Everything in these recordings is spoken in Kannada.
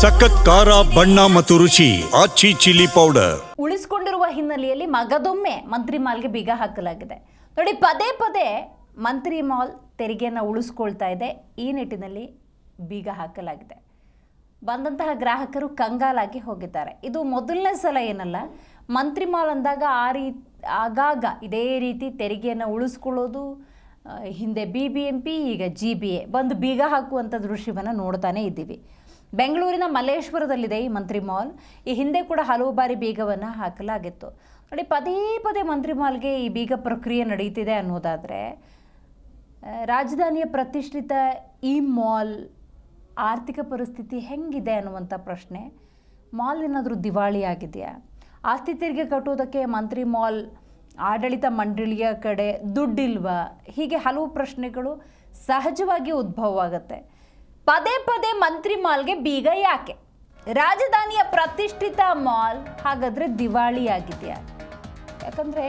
ಸಖತ್ ಖಾರ, ಬಣ್ಣ ಮತ್ತು ರುಚಿ, ಆಚಿ ಚಿಲ್ಲಿ ಪೌಡರ್. ಉಳಿಸಿಕೊಂಡಿರುವ ಹಿನ್ನೆಲೆಯಲ್ಲಿ ಮಗದೊಮ್ಮೆ ಮಂತ್ರಿ ಮಾಲ್ಗೆ ಬೀಗ ಹಾಕಲಾಗಿದೆ. ನೋಡಿ, ಪದೇ ಪದೇ ಮಂತ್ರಿ ಮಾಲ್ ತೆರಿಗೆಯನ್ನು ಉಳಿಸ್ಕೊಳ್ತಾ ಇದೆ. ಈ ನಿಟ್ಟಿನಲ್ಲಿ ಬೀಗ ಹಾಕಲಾಗಿದೆ. ಬಂದಂತಹ ಗ್ರಾಹಕರು ಕಂಗಾಲಾಗಿ ಹೋಗಿದ್ದಾರೆ. ಇದು ಮೊದಲನೇ ಸಲ ಏನಲ್ಲ, ಮಂತ್ರಿ ಮಾಲ್ ಅಂದಾಗ ಆ ರೀ, ಆಗಾಗ ಇದೇ ರೀತಿ ತೆರಿಗೆಯನ್ನು ಉಳಿಸ್ಕೊಳ್ಳೋದು ಹಿಂದೆ ಬಿ ಬಿ ಎಂ ಪಿ ಈಗ ಜಿ ಬಿ ಎ ಬಂದು ಬೀಗ ಹಾಕುವಂಥ ದೃಶ್ಯವನ್ನು ನೋಡ್ತಾನೆ ಇದ್ದೀವಿ. ಬೆಂಗಳೂರಿನ ಮಲ್ಲೇಶ್ವರದಲ್ಲಿದೆ ಈ ಮಂತ್ರಿ ಮಾಲ್. ಈ ಹಿಂದೆ ಕೂಡ ಹಲವು ಬಾರಿ ಬೀಗವನ್ನು ಹಾಕಲಾಗಿತ್ತು. ನೋಡಿ, ಪದೇ ಪದೇ ಮಂತ್ರಿ ಮಾಲ್ಗೆ ಈ ಬೀಗ ಪ್ರಕ್ರಿಯೆ ನಡೆಯುತ್ತಿದೆ ಅನ್ನೋದಾದರೆ ರಾಜಧಾನಿಯ ಪ್ರತಿಷ್ಠಿತ ಈ ಮಾಲ್ ಆರ್ಥಿಕ ಪರಿಸ್ಥಿತಿ ಹೆಂಗಿದೆ ಅನ್ನುವಂಥ ಪ್ರಶ್ನೆ ಮಾಲ್ ಏನಾದರೂ ದಿವಾಳಿ ಆಗಿದೆಯಾ? ಆಸ್ತಿ ತೆರಿಗೆ ಕಟ್ಟುವುದಕ್ಕೆ ಮಂತ್ರಿ ಮಾಲ್ ಆಡಳಿತ ಮಂಡಳಿಯ ಕಡೆ ದುಡ್ಡಿಲ್ವಾ? ಹೀಗೆ ಹಲವು ಪ್ರಶ್ನೆಗಳು ಸಹಜವಾಗಿ ಉದ್ಭವವಾಗುತ್ತೆ. ಪದೇ ಪದೇ ಮಂತ್ರಿ ಮಾಲ್ಗೆ ಬೀಗ ಯಾಕೆ? ರಾಜಧಾನಿಯ ಪ್ರತಿಷ್ಠಿತ ಮಾಲ್ ಹಾಗಾದರೆ ದಿವಾಳಿ ಆಗಿದೆಯಾ ಯಾಕಂದರೆ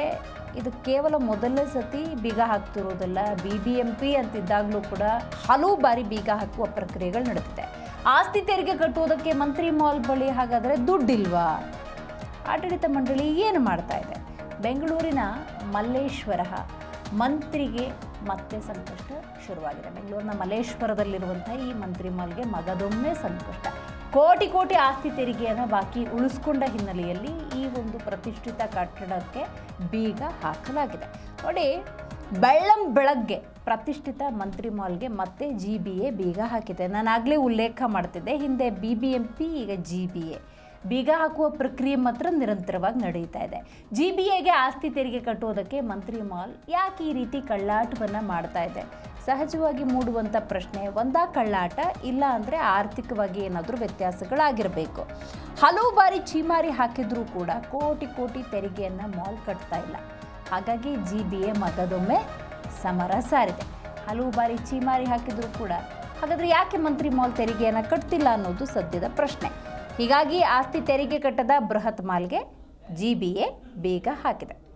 ಇದು ಕೇವಲ ಮೊದಲನೇ ಸತಿ ಬೀಗ ಹಾಕ್ತಿರೋದಲ್ಲ. ಬಿ ಬಿ ಎಂ ಪಿ ಅಂತಿದ್ದಾಗಲೂ ಕೂಡ ಹಲವು ಬಾರಿ ಬೀಗ ಹಾಕುವ ಪ್ರಕ್ರಿಯೆಗಳು ನಡೆದಿದೆ. ಆಸ್ತಿ ತೆರಿಗೆ ಕಟ್ಟುವುದಕ್ಕೆ ಮಂತ್ರಿ ಮಾಲ್ ಬಳಿ ಹಾಗಾದರೆ ದುಡ್ಡಿಲ್ವಾ? ಆಡಳಿತ ಮಂಡಳಿ ಏನು ಮಾಡ್ತಾ ಇದೆ? ಬೆಂಗಳೂರಿನ ಮಲ್ಲೇಶ್ವರ ಮಂತ್ರಿಗೆ ಮತ್ತೆ ಸಂಕಷ್ಟ ಶುರುವಾಗಿದೆ. ಬೆಂಗಳೂರಿನ ಮಲೇಶ್ವರದಲ್ಲಿರುವಂಥ ಈ ಮಂತ್ರಿ ಮಾಲ್ಗೆ ಮಗದೊಮ್ಮೆ ಸಂಕಷ್ಟ. ಕೋಟಿ ಕೋಟಿ ಆಸ್ತಿ ತೆರಿಗೆಯನ್ನು ಬಾಕಿ ಉಳಿಸ್ಕೊಂಡ ಹಿನ್ನೆಲೆಯಲ್ಲಿ ಈ ಒಂದು ಪ್ರತಿಷ್ಠಿತ ಕಟ್ಟಡಕ್ಕೆ ಬೀಗ ಹಾಕಲಾಗಿದೆ. ನೋಡಿ, ಬೆಳ್ಳಂ ಬೆಳಗ್ಗೆ ಪ್ರತಿಷ್ಠಿತ ಮಂತ್ರಿ ಮಾಲ್ಗೆ ಮತ್ತೆ ಜಿ ಬಿ ಎ ಬೀಗ ಹಾಕಿದೆ. ನಾನು ಆಗಲೇ ಉಲ್ಲೇಖ ಮಾಡ್ತಿದ್ದೆ. ಹಿಂದೆ ಬಿ ಬಿ ಎಂ ಪಿ ಈಗ ಜಿ ಬಿ ಎ ಬೀಗ ಹಾಕುವ ಪ್ರಕ್ರಿಯೆ ಮಾತ್ರ ನಿರಂತರವಾಗಿ ನಡೆಯುತ್ತಾ ಇದೆ. ಜಿ ಬಿ ಎಗೆ ಆಸ್ತಿ ತೆರಿಗೆ ಕಟ್ಟುವುದಕ್ಕೆ ಮಂತ್ರಿ ಮಾಲ್ ಯಾಕೆ ಈ ರೀತಿ ಕಳ್ಳಾಟವನ್ನು ಮಾಡ್ತಾ ಇದೆ? ಸಹಜವಾಗಿ ಮೂಡುವಂಥ ಪ್ರಶ್ನೆ, ಒಂದಾ ಕಳ್ಳಾಟ, ಇಲ್ಲ ಅಂದರೆ ಆರ್ಥಿಕವಾಗಿ ಏನಾದರೂ ವ್ಯತ್ಯಾಸಗಳಾಗಿರಬೇಕು. ಹಲವು ಬಾರಿ ಚೀಮಾರಿ ಹಾಕಿದ್ರೂ ಕೂಡ ಕೋಟಿ ಕೋಟಿ ತೆರಿಗೆಯನ್ನು ಮಾಲ್ ಕಟ್ತಾ ಇಲ್ಲ. ಹಾಗಾಗಿ ಜಿ ಬಿ ಎ ಮತದೊಮ್ಮೆ ಸಮರ ಸಾರಿದೆ. ಹಲವು ಬಾರಿ ಚೀಮಾರಿ ಹಾಕಿದರೂ ಕೂಡ ಹಾಗಾದರೆ ಯಾಕೆ ಮಂತ್ರಿ ಮಾಲ್ ತೆರಿಗೆಯನ್ನು ಕಟ್ತಿಲ್ಲ ಅನ್ನೋದು ಸದ್ಯದ ಪ್ರಶ್ನೆ. ಹೀಗಾಗಿ ಆಸ್ತಿ ತೆರಿಗೆ ಕಟ್ಟದ ಬೃಹತ್ ಮಾಲ್ಗೆ ಜಿ ಬಿ ಎ ಬೇಗ ಹಾಕಿದೆ.